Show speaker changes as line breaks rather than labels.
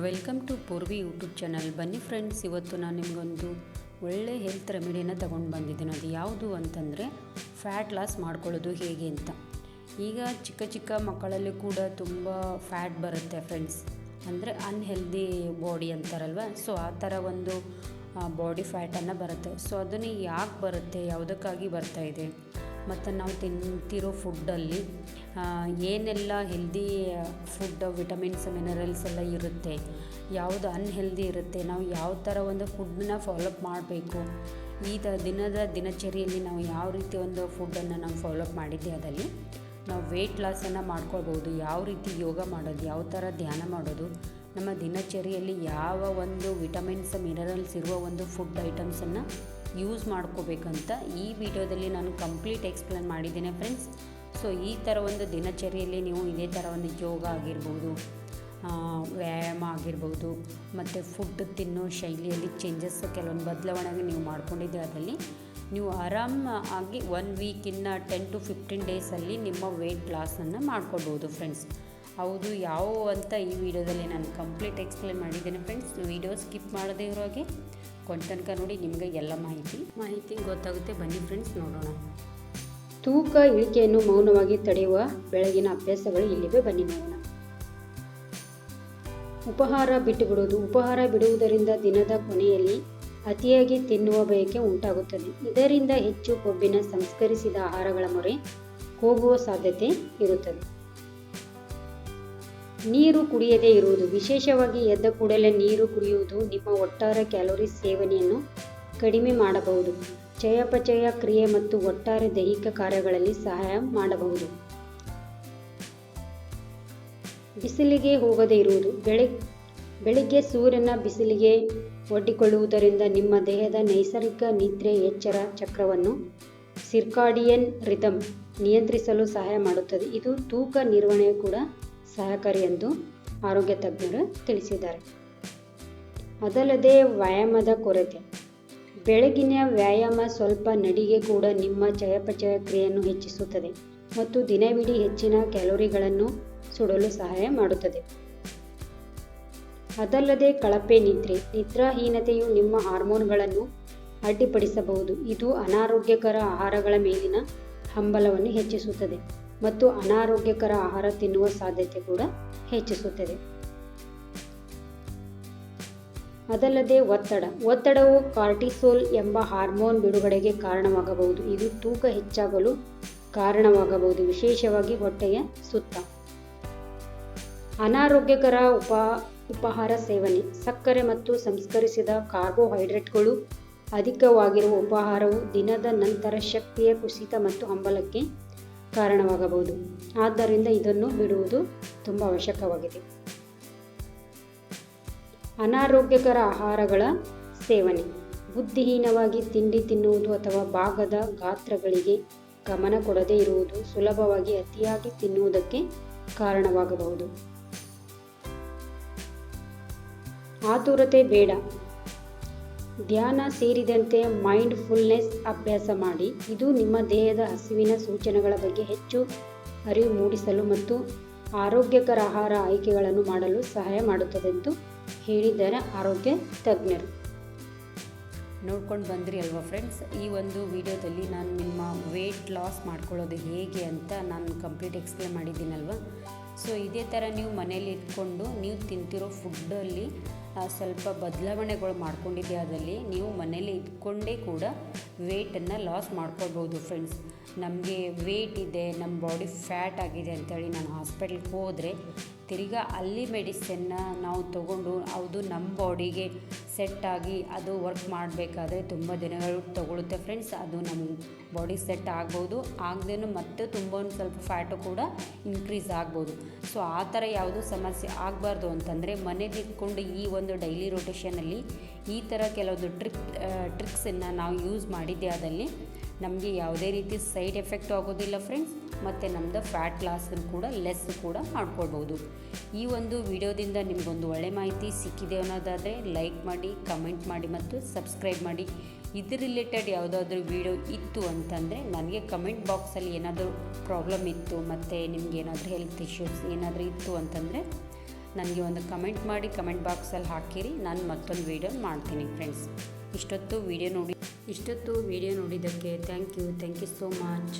Welcome to Poorvi YouTube channel. ಬನ್ನಿ friends, ಇವತ್ತು ನಾನು ನಿಮಗೊಂದು ಒಳ್ಳೆ ಹೆಲ್ತ್ ರೆಮಿಡಿನ ತಗೊಂಡು ಬಂದಿದ್ದೀನಿ. ಅದು ಯಾವುದು ಅಂತಂದರೆ ಫ್ಯಾಟ್ ಲಾಸ್ ಮಾಡ್ಕೊಳ್ಳೋದು ಹೇಗೆ ಅಂತ. ಈಗ ಚಿಕ್ಕ ಚಿಕ್ಕ ಮಕ್ಕಳಲ್ಲಿ ಕೂಡ ತುಂಬ ಫ್ಯಾಟ್ ಬರುತ್ತೆ ಫ್ರೆಂಡ್ಸ್. ಅಂದರೆ ಅನ್ಹೆಲ್ದಿ ಬಾಡಿ ಅಂತಾರಲ್ವ? ಸೊ, ಆ ಥರ ಒಂದು ಬಾಡಿ ಫ್ಯಾಟನ್ನು ಬರುತ್ತೆ. ಸೊ, ಅದನ್ನು ಯಾಕೆ ಬರುತ್ತೆ, ಯಾವುದಕ್ಕಾಗಿ ಬರ್ತಾ ಇದೆ? ಮತ್ತು ನಾವು ತಿಂತಿರೋ ಫುಡ್ಡಲ್ಲಿ ಏನೆಲ್ಲ ಹೆಲ್ದಿ ಫುಡ್ ವಿಟಮಿನ್ಸ್ ಮಿನರಲ್ಸ್ ಎಲ್ಲ ಇರುತ್ತೆ, ಯಾವುದು ಅನ್ಹೆಲ್ದಿ ಇರುತ್ತೆ, ನಾವು ಯಾವ ಥರ ಒಂದು ಫುಡ್ನ ಫಾಲೋಅಪ್ ಮಾಡಬೇಕು, ಈ ಥರ ದಿನದ ದಿನಚರಿಯಲ್ಲಿ ನಾವು ಯಾವ ರೀತಿ ಒಂದು ಫುಡ್ಡನ್ನು ನಾವು ಫಾಲೋಅಪ್ ಮಾಡಿದ್ದೆ ಅದರಲ್ಲಿ, ನಾವು ವೆಯ್ಟ್ ಲಾಸನ್ನು ಮಾಡ್ಕೊಳ್ಬೋದು, ಯಾವ ರೀತಿ ಯೋಗ ಮಾಡೋದು, ಯಾವ ಥರ ಧ್ಯಾನ ಮಾಡೋದು, ನಮ್ಮ ದಿನಚರಿಯಲ್ಲಿ ಯಾವ ಒಂದು ವಿಟಮಿನ್ಸ್ ಮಿನರಲ್ಸ್ ಇರುವ ಒಂದು ಫುಡ್ ಐಟಮ್ಸನ್ನು ಯೂಸ್ ಮಾಡ್ಕೋಬೇಕಂತ ಈ ವಿಡಿಯೋದಲ್ಲಿ ನಾನು ಕಂಪ್ಲೀಟ್ ಎಕ್ಸ್ಪ್ಲೇನ್ ಮಾಡಿದ್ದೇನೆ ಫ್ರೆಂಡ್ಸ್ ಸೊ ಈ ಥರ ಒಂದು ದಿನಚರಿಯಲ್ಲಿ ನೀವು ಇದೇ ಥರ ಒಂದು ಯೋಗ ಆಗಿರ್ಬೋದು ವ್ಯಾಯಾಮ ಆಗಿರ್ಬೋದು, ಮತ್ತು ಫುಡ್ ತಿನ್ನೋ ಶೈಲಿಯಲ್ಲಿ ಚೇಂಜಸ್ ಕೆಲವೊಂದು ಬದಲಾವಣೆ ನೀವು ಮಾಡ್ಕೊಂಡಿದ್ದೆ ಅದರಲ್ಲಿ, ನೀವು ಆರಾಮ ಆಗಿ ಒನ್ ವೀಕಿನ ಟೆನ್ ಟು ಫಿಫ್ಟೀನ್ ಡೇಸಲ್ಲಿ ನಿಮ್ಮ ವೆಯ್ಟ್ ಲಾಸನ್ನು ಮಾಡ್ಕೊಳ್ಬೋದು ಫ್ರೆಂಡ್ಸ್ ಹೌದು, ಯಾವ ಅಂತ ಈ ವಿಡಿಯೋದಲ್ಲಿ ನಾನು ಕಂಪ್ಲೀಟ್ ಎಕ್ಸ್ಪ್ಲೇನ್ ಮಾಡಿದ್ದೇನೆ ಫ್ರೆಂಡ್ಸ್ ವಿಡಿಯೋ ಸ್ಕಿಪ್ ಮಾಡದೇ ಇರೋ ಹಾಗೆ ಕೊಂಡ್ ತನಕ ನೋಡಿ ನಿಮಗೆ ಎಲ್ಲ ಮಾಹಿತಿ. ಮಾಹಿತಿ ಗೊತ್ತಾಗುತ್ತೆ, ಬನ್ನಿ ಫ್ರೆಂಡ್ಸ್ ನೋಡೋಣ. ತೂಕ ಇಳಿಕೆಯನ್ನು ಮೌನವಾಗಿ ತಡೆಯುವ ಬೆಳಗಿನ ಅಭ್ಯಾಸಗಳು ಇಲ್ಲಿವೆ. ಬನ್ನಿ ನೋಡೋಣ. ಉಪಹಾರ ಬಿಟ್ಟು ಬಿಡುವುದು ಉಪಹಾರ ಬಿಡುವುದರಿಂದ ದಿನದ ಕೊನೆಯಲ್ಲಿ ಅತಿಯಾಗಿ ತಿನ್ನುವ ಬಯಕೆ ಉಂಟಾಗುತ್ತದೆ. ಇದರಿಂದ ಹೆಚ್ಚು ಕೊಬ್ಬಿನ ಸಂಸ್ಕರಿಸಿದ ಆಹಾರಗಳ ಮೊರೆ ಹೋಗುವ ಸಾಧ್ಯತೆ ಇರುತ್ತದೆ. ನೀರು ಕುಡಿಯದೇ ಇರುವುದು. ವಿಶೇಷವಾಗಿ ಎದ್ದ ಕೂಡಲೇ ನೀರು ಕುಡಿಯುವುದು ನಿಮ್ಮ ಒಟ್ಟಾರೆ ಕ್ಯಾಲೋರಿ ಸೇವನೆಯನ್ನು ಕಡಿಮೆ ಮಾಡಬಹುದು. ಚಯಾಪಚಯ ಕ್ರಿಯೆ ಮತ್ತು ಒಟ್ಟಾರೆ ದೈಹಿಕ ಕಾರ್ಯಗಳಲ್ಲಿ ಸಹಾಯ ಮಾಡಬಹುದು. ಬಿಸಿಲಿಗೆ ಹೋಗದೇ ಇರುವುದು. ಬೆಳೆ, ಬೆಳಿಗ್ಗೆ ಸೂರ್ಯನ ಬಿಸಿಲಿಗೆ ಒಡ್ಡಿಕೊಳ್ಳುವುದರಿಂದ ನಿಮ್ಮ ದೇಹದ ನೈಸರ್ಗಿಕ ನಿದ್ರೆ ಎಚ್ಚರ ಚಕ್ರವನ್ನು ಸಿರ್ಕಾಡಿಯನ್ ರಿದಮ್ ನಿಯಂತ್ರಿಸಲು ಸಹಾಯ ಮಾಡುತ್ತದೆ. ಇದು ತೂಕ ನಿರ್ವಹಣೆ ಕೂಡ ಸಹಕಾರಿ ಎಂದು ಆರೋಗ್ಯ ತಜ್ಞರು ತಿಳಿಸಿದ್ದಾರೆ. ಅದಲ್ಲದೆ ವ್ಯಾಯಾಮದ ಕೊರತೆ. ಬೆಳಗಿನ ವ್ಯಾಯಾಮ ಸ್ವಲ್ಪ ನಡಿಗೆ ಕೂಡ ನಿಮ್ಮ ಚಯಾಪಚಯ ಕ್ರಿಯೆಯನ್ನು ಹೆಚ್ಚಿಸುತ್ತದೆ ಮತ್ತು ದಿನವಿಡೀ ಹೆಚ್ಚಿನ ಕ್ಯಾಲೋರಿಗಳನ್ನು ಸುಡಲು ಸಹಾಯ ಮಾಡುತ್ತದೆ. ಅದಲ್ಲದೆ ಕಳಪೆ ನಿದ್ರೆ, ನಿದ್ರಾಹೀನತೆಯು ನಿಮ್ಮ ಹಾರ್ಮೋನ್ಗಳನ್ನು ಅಡ್ಡಿಪಡಿಸಬಹುದು. ಇದು ಅನಾರೋಗ್ಯಕರ ಆಹಾರಗಳ ಮೇಲಿನ ಹಂಬಲವನ್ನು ಹೆಚ್ಚಿಸುತ್ತದೆ ಮತ್ತು ಅನಾರೋಗ್ಯಕರ ಆಹಾರ ತಿನ್ನುವ ಸಾಧ್ಯತೆ ಕೂಡ ಹೆಚ್ಚಿಸುತ್ತದೆ. ಅದಲ್ಲದೆ ಒತ್ತಡ. ಒತ್ತಡವು ಕಾರ್ಟಿಸೋಲ್ ಎಂಬ ಹಾರ್ಮೋನ್ ಬಿಡುಗಡೆಗೆ ಕಾರಣವಾಗಬಹುದು. ಇದು ತೂಕ ಹೆಚ್ಚಾಗಲು ಕಾರಣವಾಗಬಹುದು. ವಿಶೇಷವಾಗಿ ಹೊಟ್ಟೆಯ ಸುತ್ತ. ಅನಾರೋಗ್ಯಕರ ಉಪ, ಉಪಹಾರ ಸೇವನೆ. ಸಕ್ಕರೆ ಮತ್ತು ಸಂಸ್ಕರಿಸಿದ ಕಾರ್ಬೋಹೈಡ್ರೇಟ್ಗಳು ಅಧಿಕವಾಗಿರುವ ಉಪಹಾರವು ದಿನದ ನಂತರ ಶಕ್ತಿಯ ಕುಸಿತ ಮತ್ತು ಹಂಬಲಕ್ಕೆ ಕಾರಣವಾಗಬಹುದು. ಆದ್ದರಿಂದ ಇದನ್ನು ಬಿಡುವುದು ತುಂಬ ಅವಶ್ಯಕವಾಗಿದೆ. ಅನಾರೋಗ್ಯಕರ ಆಹಾರಗಳ ಸೇವನೆ. ಬುದ್ಧಿಹೀನವಾಗಿ ತಿಂಡಿ ತಿನ್ನುವುದು ಅಥವಾ ಭಾಗದ ಗಾತ್ರಗಳಿಗೆ ಗಮನ ಕೊಡದೇ ಇರುವುದು ಸುಲಭವಾಗಿ ಅತಿಯಾಗಿ ತಿನ್ನುವುದಕ್ಕೆ ಕಾರಣವಾಗಬಹುದು. ಆತುರತೆ ಬೇಡ. ಧ್ಯಾನ ಸೇರಿದಂತೆ ಮೈಂಡ್ ಫುಲ್ನೆಸ್ ಅಭ್ಯಾಸ ಮಾಡಿ. ಇದು ನಿಮ್ಮ ದೇಹದ ಹಸಿವಿನ ಸೂಚನೆಗಳ ಬಗ್ಗೆ ಹೆಚ್ಚು ಅರಿವು ಮೂಡಿಸಲು ಮತ್ತು ಆರೋಗ್ಯಕರ ಆಹಾರ ಆಯ್ಕೆಗಳನ್ನು ಮಾಡಲು ಸಹಾಯ ಮಾಡುತ್ತದೆಂದು ಹೇಳಿದ್ದಾರೆ ಆರೋಗ್ಯ ತಜ್ಞರು. ನೋಡ್ಕೊಂಡು ಬಂದ್ರಿ ಅಲ್ವಾ ಫ್ರೆಂಡ್ಸ್ ಈ ಒಂದು ವಿಡಿಯೋದಲ್ಲಿ ನಾನು ನಿಮ್ಮ ವೆಯ್ಟ್ ಲಾಸ್ ಮಾಡ್ಕೊಳ್ಳೋದು ಹೇಗೆ ಅಂತ ನಾನು ಕಂಪ್ಲೀಟ್ ಎಕ್ಸ್ಪ್ಲೇನ್ ಮಾಡಿದ್ದೀನಲ್ವ? ಸೊ ಇದೇ ಥರ ನೀವು ಮನೇಲಿ ಇಟ್ಕೊಂಡು ನೀವು ತಿಂತಿರೋ ಫುಡ್ಡಲ್ಲಿ ಸ್ವಲ್ಪ ಬದಲಾವಣೆಗಳು ಮಾಡ್ಕೊಂಡಿದ್ದೆ ಅದರಲ್ಲಿ, ನೀವು ಮನೇಲಿ ಇಟ್ಕೊಂಡೇ ಕೂಡ ವೆಯ್ಟನ್ನು ಲಾಸ್ ಮಾಡ್ಕೊಳ್ಬೋದು ಫ್ರೆಂಡ್ಸ್ ನಮಗೆ ವೆಯ್ಟ್ ಇದೆ ನಮ್ಮ ಬಾಡಿ ಫ್ಯಾಟ್ ಆಗಿದೆ ಅಂತೇಳಿ ನಾನು ಹಾಸ್ಪಿಟ್ಲಿಗೆ ಹೋದರೆ ತಿರ್ಗಾ ಅಲ್ಲಿ ಮೆಡಿಸಿನ್ನ ನಾವು ತಗೊಂಡು ಅದು ನಮ್ಮ ಬಾಡಿಗೆ ಸೆಟ್ ಆಗಿ ಅದು ವರ್ಕ್ ಮಾಡಬೇಕಾದ್ರೆ ತುಂಬ ದಿನಗಳು ತಗೊಳುತ್ತೆ ಫ್ರೆಂಡ್ಸ್. ಅದು ನಮ್ಮ ಬಾಡಿ ಸೆಟ್ ಆಗ್ಬೋದು. ಆಗದೇನು ಮತ್ತೆ ತುಂಬ ಒಂದು ಸ್ವಲ್ಪ ಫ್ಯಾಟು ಕೂಡ ಇನ್ಕ್ರೀಸ್ ಆಗ್ಬೋದು. ಸೊ, ಆ ಥರ ಯಾವುದೂ ಸಮಸ್ಯೆ ಆಗಬಾರ್ದು ಅಂತಂದರೆ ಮನೇಲಿ ಇಟ್ಕೊಂಡು ಈ ಒಂದು ಡೈಲಿ ರೊಟೇಷನಲ್ಲಿ ಈ ಥರ ಕೆಲವೊಂದು ಟ್ರಿಕ್ ಟ್ರಿಕ್ಸನ್ನು ನಾವು ಯೂಸ್ ಮಾಡಿದ್ದೆ ಅದಲ್ಲಿ ನಮಗೆ ಯಾವುದೇ ರೀತಿ ಸೈಡ್ ಎಫೆಕ್ಟ್ ಆಗೋದಿಲ್ಲ ಫ್ರೆಂಡ್ಸ್. ಮತ್ತು ನಮ್ಮದು ಫ್ಯಾಟ್ ಲಾಸನ್ನು ಕೂಡ ಲೆಸ್ ಕೂಡ ಮಾಡ್ಕೊಳ್ಬೋದು ಈ ಒಂದು ವಿಡಿಯೋದಿಂದ ನಿಮಗೊಂದು ಒಳ್ಳೆ ಮಾಹಿತಿ ಸಿಕ್ಕಿದೆ ಅನ್ನೋದಾದರೆ ಲೈಕ್ ಮಾಡಿ ಕಮೆಂಟ್ ಮಾಡಿ ಮತ್ತು ಸಬ್ಸ್ಕ್ರೈಬ್ ಮಾಡಿ. ಇದ್ರ ರಿಲೇಟೆಡ್ ಯಾವುದಾದ್ರೂ ವಿಡಿಯೋ ಇತ್ತು ಅಂತಂದರೆ ನನಗೆ ಕಮೆಂಟ್ ಬಾಕ್ಸಲ್ಲಿ ಏನಾದರೂ ಪ್ರಾಬ್ಲಮ್ ಇತ್ತು ಮತ್ತು ನಿಮ್ಗೆ ಏನಾದರೂ ಹೆಲ್ತ್ ಇಶ್ಯೂಸ್ ಏನಾದರೂ ಇತ್ತು ಅಂತಂದರೆ ನನಗೆ ಒಂದು ಕಮೆಂಟ್ ಮಾಡಿ ಕಮೆಂಟ್ ಬಾಕ್ಸಲ್ಲಿ ಹಾಕಿರಿ. ನಾನು ಮತ್ತೊಂದು ವೀಡಿಯೋ ಮಾಡ್ತೀನಿ ಫ್ರೆಂಡ್ಸ್ ಇಷ್ಟೊತ್ತು ವೀಡಿಯೋ ನೋಡಿ, ಇಷ್ಟೊತ್ತು ವೀಡಿಯೋ ನೋಡಿದ್ದಕ್ಕೆ thank you thank you so much